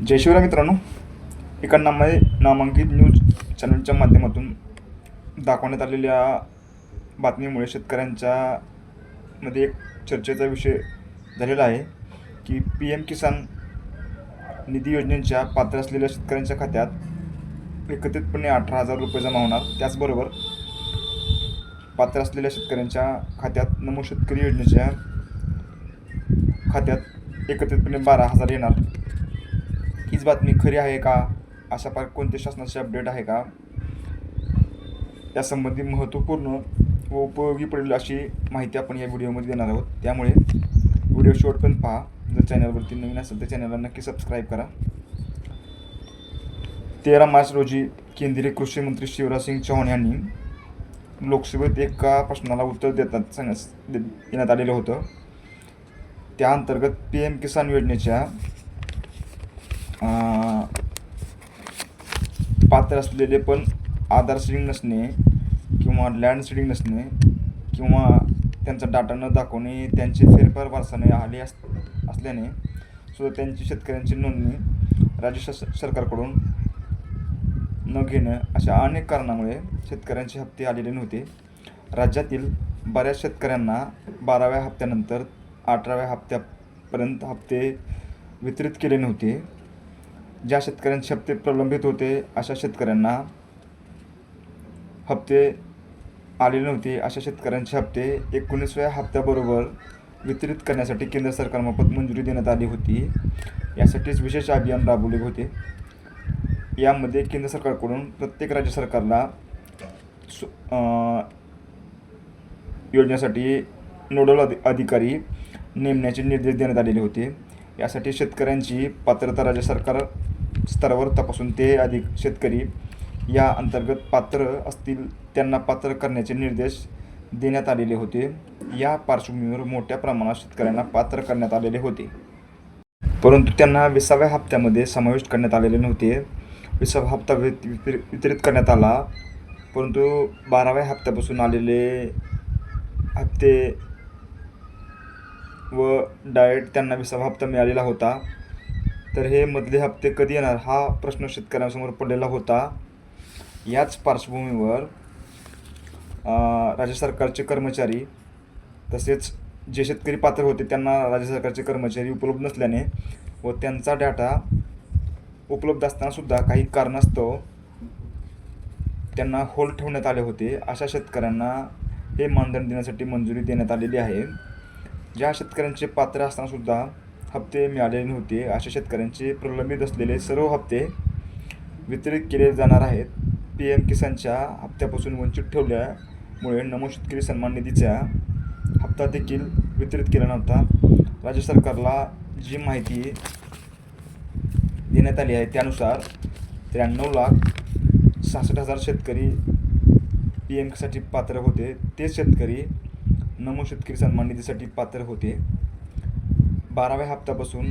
जय शिवराय मित्रांनो. एका नामा नामांकित न्यूज चॅनलच्या माध्यमातून दाखवण्यात आलेल्या बातमीमुळे शेतकऱ्यांच्या मध्ये एक चर्चेचा विषय झालेला आहे की पी एम किसान निधी योजनेच्या पात्र असलेल्या शेतकऱ्यांच्या खात्यात एकत्रितपणे अठरा हजार रुपये जमा होणार. त्याचबरोबर पात्र असलेल्या शेतकऱ्यांच्या खात्यात नमो शेतकरी योजनेच्या खात्यात एकत्रितपणे बारा हजार येणार. हीच बातमी खरी आहे का? अशा प्रकार कोणते शासनाचे अपडेट आहे का? यासंबंधी महत्त्वपूर्ण व उपयोगी पडेल अशी माहिती आपण या व्हिडिओमध्ये देणार आहोत. त्यामुळे व्हिडिओ शेवटपर्यंत पहा. जर चॅनलवरती नवीन असेल तर चॅनलला नक्की सबस्क्राईब करा. तेरा मार्च रोजी केंद्रीय कृषी मंत्री शिवराज सिंग चौहान यांनी लोकसभेत एका प्रश्नाला उत्तर देतात सांगण्यास दे- देण्यात आलेलं होतं. त्या अंतर्गत पी एम किसान योजनेच्या पात्र असलेले पण आधार सीडिंग नसणे किंवा लँड सीडिंग नसणे किंवा त्यांचा डाटा न दाखवणे त्यांचे फेरफार वारसाने आले अस असल्याने सुद्धा त्यांची शेतकऱ्यांची नोंदणी राज्य श सरकारकडून न घेणं अशा अनेक कारणामुळे शेतकऱ्यांचे हप्ते आलेले नव्हते. राज्यातील बऱ्याच शेतकऱ्यांना बाराव्या हप्त्यानंतर अठराव्या हप्त्यापर्यंत हप्ते वितरित केले नव्हते. ज्या शेतकऱ्यांचे हप्ते प्रलंबित होते अशा शेतकऱ्यांना हप्ते आलेले नव्हते. अशा शेतकऱ्यांचे हप्ते एकोणीसव्या हप्त्याबरोबर वितरित करण्यासाठी केंद्र सरकारमार्फत मंजुरी देण्यात आली होती. यासाठीच विशेष अभियान राबवले होते. यामध्ये केंद्र सरकारकडून प्रत्येक राज्य सरकारला सु योजनेसाठी नोडल अधि अधिकारी नेमण्याचे निर्देश देण्यात आलेले होते. यासाठी शेतकऱ्यांची पात्रता राज्य सरकार स्तरावर तपासून ते अधिक शेतकरी या अंतर्गत पात्र असतील त्यांना पात्र करण्याचे निर्देश देण्यात आलेले होते. या पार्श्वभूमीवर मोठ्या प्रमाणात शेतकऱ्यांना पात्र करण्यात आलेले होते. परंतु त्यांना विसाव्या हप्त्यामध्ये समाविष्ट करण्यात आलेले नव्हते. विसावा हप्ता वितरित करण्यात आला. परंतु बाराव्या हप्त्यापासून आलेले हप्ते व डाएट त्यांना विसावा हप्ता मिळालेला होता. तर हे मधले हप्ते कधी येणार? हा प्रश्न शेतकऱ्यांसमोर पडलेला होता. याच पार्श्वभूमीवर राज्य सरकारचे कर्मचारी तसेच जे शेतकरी पात्र होते त्यांना राज्य सरकारचे कर्मचारी उपलब्ध नसल्याने व त्यांचा डाटा उपलब्ध असतानासुद्धा काही कारणास्तव त्यांना होल्ड ठेवण्यात आले होते. अशा शेतकऱ्यांना हे मानधन देण्यासाठी मंजुरी देण्यात आलेली आहे. ज्या शेतकऱ्यांचे पात्र असतानासुद्धा हप्ते मिळालेले नव्हते. अशा शेतकऱ्यांचे प्रलंबित असलेले सर्व हप्ते वितरित केले जाणार आहेत. पी एम किसानच्या हप्त्यापासून वंचित ठेवल्यामुळे नमो शेतकरी सन्मान निधीचा हप्ता देखील वितरित केला नव्हता. राज्य सरकारला जी माहिती देण्यात आली आहे त्यानुसार त्र्याण्णव लाख सहासष्ट हजार शेतकरी पी एमसाठी पात्र होते. तेच शेतकरी नमो शेतकरी सन्मान निधीसाठी पात्र होते. बाराव्या हप्त्यापासून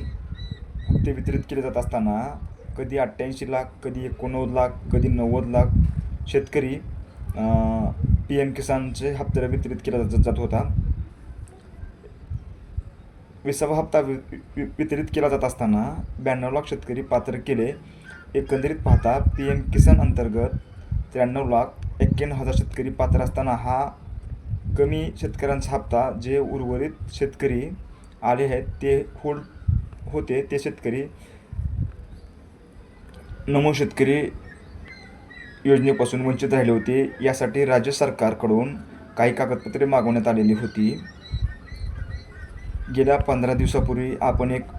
हप्ते वितरित केले जात असताना कधी अठ्ठ्याऐंशी लाख कधी एकोणनव्वद लाख कधी नव्वद लाख शेतकरी पी एम किसानचे हप्ते वितरित केला जात जात होता. विसावा हप्ता वि वि- वितरित केला जात असताना ब्याण्णव लाख शेतकरी पात्र केले. एकंदरीत पाहता पी एम किसान अंतर्गत त्र्याण्णव लाख एक्क्याण्णव हजार शेतकरी पात्र असताना हा कमी शेतकऱ्यांचा हप्ता जे उर्वरित शेतकरी आले आहेत ते होल्ड होते ते शेतकरी नमो शेतकरी योजनेपासून वंचित राहिले होते. यासाठी राज्य सरकारकडून काही कागदपत्रे मागवण्यात आलेली होती. गेल्या पंधरा दिवसापूर्वी आपण एक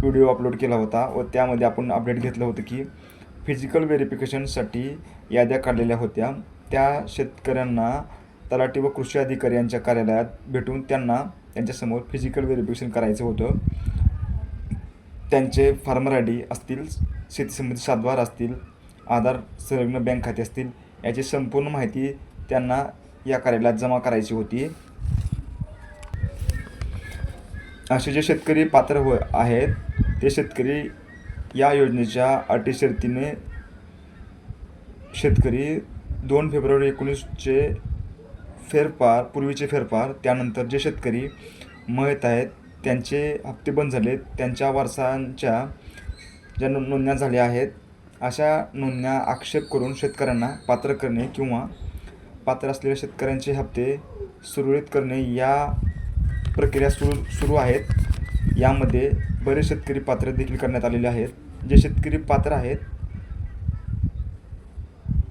व्हिडिओ अपलोड केला होता व त्यामध्ये आपण अपडेट घेतलं होतं की फिजिकल व्हेरिफिकेशनसाठी याद्या काढलेल्या होत्या. त्या शेतकऱ्यांना तलाठी व कृषी अधिकारी यांच्या कार्यालयात भेटून त्यांना त्यांच्यासमोर फिजिकल व्हेरिफिकेशन करायचं होतं. त्यांचे फार्मर आय डी असतील शेतीसंबंधी सातवार असतील आधार संलग्न बँक खाते असतील याची संपूर्ण माहिती त्यांना या कार्यालयात जमा करायची होती. असे जे शेतकरी पात्र हो आहेत ते शेतकरी या योजनेच्या अटी शर्तीने शेतकरी दोन फेब्रुवारी एकोणीसचे फेरफार पूर्वीचे फेरफार त्यानंतर जे शेतकरी मयत आहेत त्यांचे हप्ते बंद झाले त्यांच्या वारसांच्या ज्या नो नोंदण्या झाल्या आहेत अशा नोंदण्या आक्षेप करून शेतकऱ्यांना पात्र करणे किंवा पात्र असलेल्या शेतकऱ्यांचे हप्ते सुरळीत करणे या प्रक्रिया सुरू सुरू आहेत. यामध्ये बरेच शेतकरी पात्र देखील करण्यात आलेले आहेत. जे शेतकरी पात्र आहेत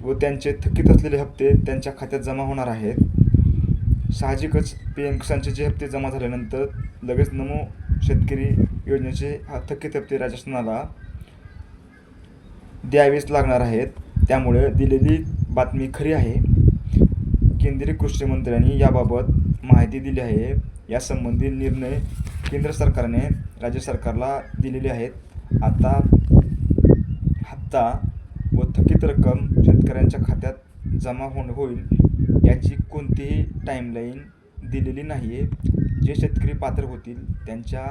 व त्यांचे थकीत असलेले हप्ते त्यांच्या खात्यात जमा होणार आहेत. साहजिकच पी एम किसानचे जे हप्ते जमा झाल्यानंतर लगेच नमो शेतकरी योजनेचे हा थकीत हप्ते राजस्थानाला द्यावेच लागणार आहेत. त्यामुळे दिलेली बातमी खरी आहे. केंद्रीय कृषी मंत्र्यांनी याबाबत माहिती दिली आहे. यासंबंधी निर्णय केंद्र सरकारने राज्य सरकारला दिलेले आहेत. आता हप्ता व थकीत रक्कम शेतकऱ्यांच्या खात्यात जमा होण होईल याची कोणतीही टाईमलाईन दिलेली नाही आहे जे शेतकरी पात्र होतील त्यांच्या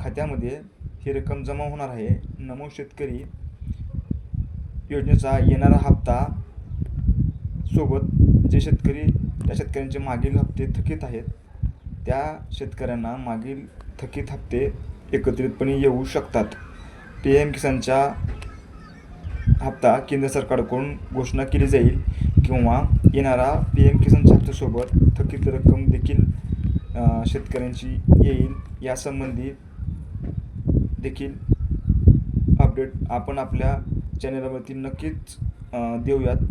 खात्यामध्ये ही रक्कम जमा होणार आहे. नमो शेतकरी योजनेचा येणारा हप्ता सोबत जे शेतकरी त्या शेतकऱ्यांचे मागील हप्ते थकीत आहेत त्या शेतकऱ्यांना मागील थकीत हप्ते एकत्रितपणे येऊ शकतात. पी एम किसानच्या हप्ता केंद्र सरकारकडून घोषणा केली जाईल. किंवा येणारा पी एम किसान हप्त्यासोबत थकीत रक्कम देखील शेतकऱ्यांची येईल. यासंबंधी देखील अपडेट आपण आपल्या चॅनलवरती नक्कीच देऊयात.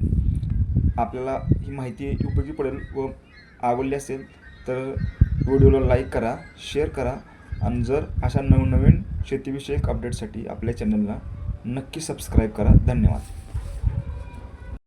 आपल्याला ही माहिती उपयोगी पडेल व आवडली असेल तर व्हिडिओला लाईक करा शेअर करा. आणि जर अशा नवनवीन शेतीविषयक अपडेटसाठी आपल्या चॅनलला नक्की सबस्क्राईब करा. धन्यवाद.